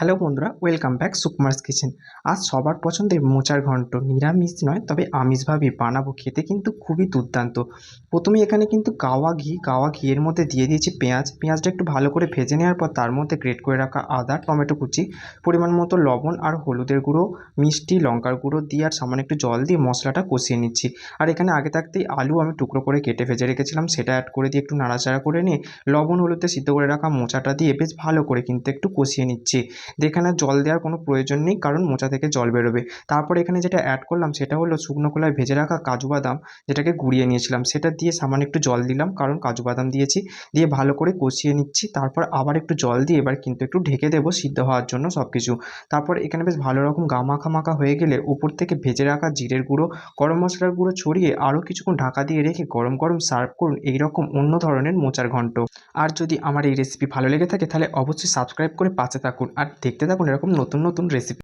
Hello বন্ধুরা, welcome back সুকুমার্স kitchen. আজ সবার পছন্দের মোচার ঘন্ট নিরামিষ নয়, তবে আমিষভাবে বানাবো খেতে কিন্তু খুবই দুর্দান্ত। প্রথমে এখানে কিন্তু গাওয়া ঘি, গাওয়া ঘিয়ের মধ্যে দিয়ে দিয়েছি পেঁয়াজ। পেঁয়াজটা একটু ভালো করে ভেজে নেওয়ার পর তার মধ্যে গ্রেট করে রাখা আদা, টমেটো কুচি, পরিমাণ মতো লবণ আর হলুদের গুঁড়ো, মিষ্টি লঙ্কার গুঁড়ো দিয়ে আর সামান্য একটু জল দিয়ে মশলাটা কষিয়ে নিচ্ছি। আর এখানে আগে থাকতেই আলু আমি টুকরো করে কেটে ভেজে রেখেছিলাম, সেটা অ্যাড করে দিয়ে একটু নাড়াচাড়া করে নিয়ে লবণ হলুদে সিদ্ধ করে রাখা মোচাটা দিয়ে বেশ ভালো করে কিন্তু একটু কষিয়ে নিচ্ছি। যেখানে জল দেওয়ার কোনো প্রয়োজন নেই, কারণ মোচা থেকে জল বেরোবে। তারপর এখানে যেটা অ্যাড করলাম সেটা হলো শুকনো খোলায় ভেজে রাখা কাজু বাদাম, যেটাকে গুঁড়িয়ে নিয়েছিলাম। সেটা দিয়ে সামান্য একটু জল দিলাম, কারণ কাজু বাদাম দিয়েছি। দিয়ে ভালো করে কষিয়ে নিচ্ছি, তারপর আবার একটু জল দিয়ে এবার কিন্তু একটু ঢেকে দেবো সিদ্ধ হওয়ার জন্য সব কিছু তারপর এখানে বেশ ভালো রকম গা মাখা মাখা হয়ে গেলে উপর থেকে ভেজে রাখা জিরের গুঁড়ো, গরম মশলার গুঁড়ো ছড়িয়ে আরও কিছুক্ষণ ঢাকা দিয়ে রেখে গরম গরম সার্ভ করুন এইরকম অন্য ধরনের মোচার ঘন্ট। আর যদি আমার এই রেসিপি ভালো লেগে থাকে তাহলে অবশ্যই সাবস্ক্রাইব করে পাশে থাকুন। আর দেখতে থাকুন এরকম নতুন নতুন রেসিপি